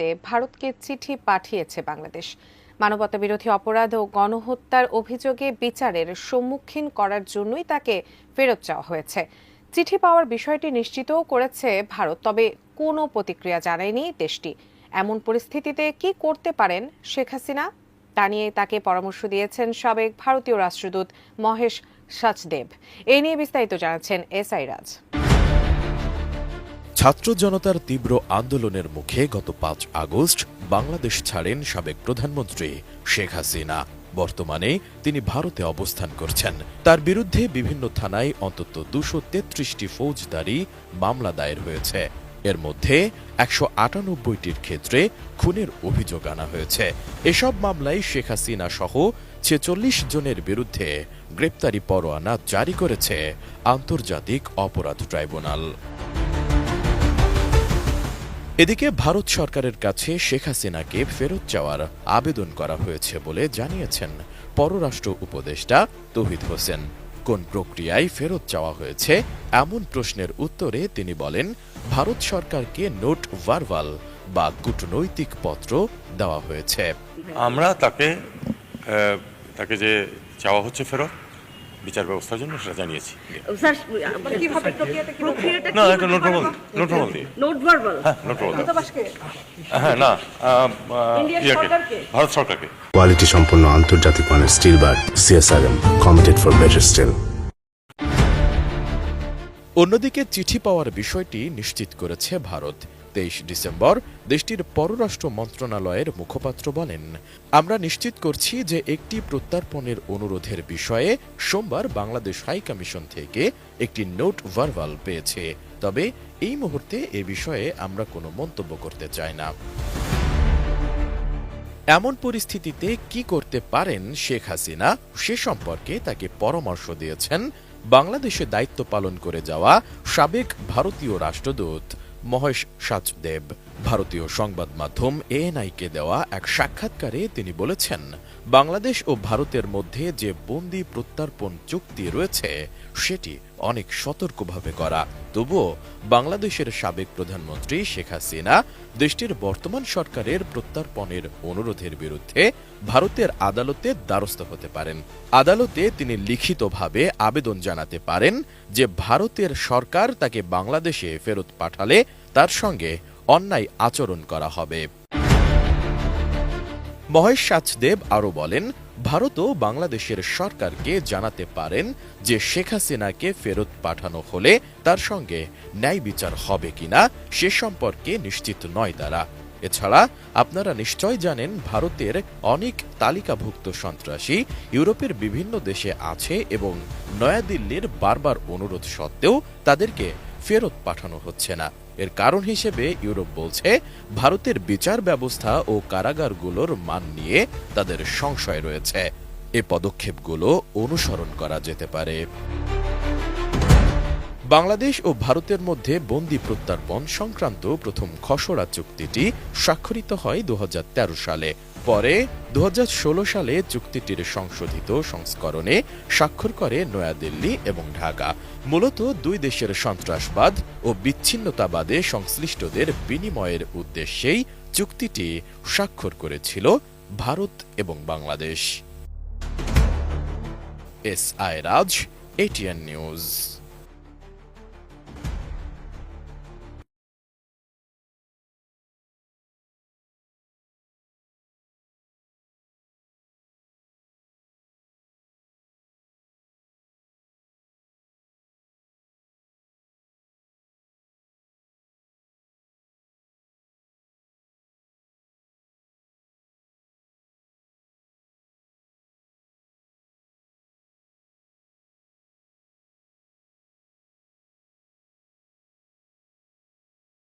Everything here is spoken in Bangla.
আদালতে ভারতকে চিঠি পাঠিয়েছে বাংলাদেশ। মানবতা বিরোধী অপরাধ ও গণহত্যার অভিযোগে বিচারের সম্মুখীন করার জন্যই তাকে ফেরত চাওয়া হয়েছে। চিঠি পাওয়ার বিষয়টি নিশ্চিতও করেছে ভারত, তবে কোনো প্রতিক্রিয়া জানায়নি দেশটি। এমন পরিস্থিতিতে কি করতে পারেন শেখ হাসিনা? তা নিয়ে তাকে পরামর্শ দিয়েছেন সাবেক ভারতীয় রাষ্ট্রদূত মহেশ সচদেব। এ নিয়ে বিস্তারিত জানাচ্ছেন এস আই রাজ। ছাত্র জনতার তীব্র আন্দোলনের মুখে গত পাঁচ আগস্ট বাংলাদেশ ছাড়েন সাবেক প্রধানমন্ত্রী শেখ হাসিনা। বর্তমানে তিনি ভারতে অবস্থান করছেন। তার বিরুদ্ধে বিভিন্ন থানায় অন্তত দুশো তেত্রিশটি ফৌজদারি মামলা দায়ের হয়েছে। এর মধ্যে একশো আটানব্বইটির ক্ষেত্রে খুনের অভিযোগ আনা হয়েছে। এসব মামলায় শেখ হাসিনা সহ ছেচল্লিশ জনের বিরুদ্ধে গ্রেপ্তারি পরোয়ানা জারি করেছে আন্তর্জাতিক অপরাধ ট্রাইব্যুনাল। এদিকে ভারত সরকারের কাছে শেখ হাসিনাকে ফেরত চাওয়ার আবেদন করা হয়েছে বলে জানিয়েছেন পররাষ্ট্র উপদেষ্টা তৌহিদ হোসেন। কোন প্রক্রিয়ায় ফেরত চাওয়া হয়েছে এমন প্রশ্নের উত্তরে তিনি বলেন, ভারত সরকারকে নোট ভার্বাল বা কূটনৈতিক পত্র দেওয়া হয়েছে। আমরা তাকে তাকে যে চাওয়া হচ্ছে ফেরত বিচার ব্যবস্থার জন্য সেটা জানিয়েছি। স্যার কীভাবে প্রক্রিয়াটা প্রক্রিয়াটা না কীভাবে নোট প্রবল নোট প্রবল দিয়ে। নোট ভার্বাল হ্যাঁ নোট প্রবল হ্যাঁ না ইয়াকে, ভারত সরকারকে। কোয়ালিটি সম্পন্ন আন্তর্জাতিক মানের steel bar C S R M committed for better steel অন্যদিকে চিঠি পাওয়ার বিষয়টি নিশ্চিত করেছে ভারত। তেইশ ডিসেম্বর দেশটির পররাষ্ট্র মন্ত্রণালয়ের মুখপাত্র বলেন, আমরা নিশ্চিত করছি যে একটি প্রত্যর্পণের অনুরোধের বিষয়ে সোমবার বাংলাদেশ হাই কমিশন থেকে একটি নোট ভার্বাল পেয়েছে। তবে এই মুহূর্তে এ বিষয়ে আমরা কোনো মন্তব্য করতে চাই না। এমন পরিস্থিতিতে কি করতে পারেন শেখ হাসিনা? সে সম্পর্কে তাকে পরামর্শ দিয়েছেন বাংলাদেশে দায়িত্ব পালন করে যাওয়া সাবেক ভারতীয় রাষ্ট্রদূত মহেশ সাচদেব ভারতীয় সংবাদ মাধ্যম এএনআইকে দেওয়া এক সাক্ষাৎকারে তিনি বলেছেন, বাংলাদেশ ও ভারতের মধ্যে যে বন্দি প্রত্যর্পণ চুক্তি রয়েছে, সেটি অনেক সতর্কভাবে করা। তবুও বাংলাদেশের সাবেক প্রধানমন্ত্রী শেখ হাসিনা দেশটির বর্তমান সরকারের প্রত্যর্পণের অনুরোধের বিরুদ্ধে ভারতের আদালতে দ্বারস্থ হতে পারেন। আদালতে তিনি লিখিতভাবে আবেদন জানাতে পারেন যে ভারতের সরকার তাকে বাংলাদেশে ফেরত পাঠালে তার সঙ্গে অন্যায় আচরণ করা হবে। মহেশ সাচদেব আরও বলেন ভারতও বাংলাদেশের সরকারকে জানাতে পারেন যে শেখ হাসিনাকে ফেরত পাঠানো হলে তার সঙ্গে ন্যায় বিচার হবে কিনা সে সম্পর্কে নিশ্চিত নয় তারা। এছাড়া আপনারা নিশ্চয় জানেন, ভারতের অনেক তালিকাভুক্ত সন্ত্রাসী ইউরোপের বিভিন্ন দেশে আছে এবং নয়াদিল্লির বারবার অনুরোধ সত্ত্বেও তাদেরকে ফেরত পাঠানো হচ্ছে না। এর কারণ হিসেবে ইউরোপ বলছে, ভারতের বিচার ব্যবস্থা ও কারাগারগুলোর মান নিয়ে তাদের সংশয় রয়েছে। এ পদক্ষেপগুলো অনুসরণ করা যেতে পারে। বাংলাদেশ ও ভারতের মধ্যে বন্দি প্রত্যর্পণ সংক্রান্ত প্রথম খসড়া চুক্তিটি স্বাক্ষরিত হয় দু হাজার তেরো সালে। পরে দুহাজার ষোলো সালে চুক্তিটির সংশোধিত সংস্করণে স্বাক্ষর করে নয়াদিল্লি এবং ঢাকা। মূলত দুই দেশের সন্ত্রাসবাদ ও বিচ্ছিন্নতাবাদে সংশ্লিষ্টদের বিনিময়ের উদ্দেশ্যেই চুক্তিটি স্বাক্ষর করেছিল ভারত এবং Bangladesh. S I Raj A T N news.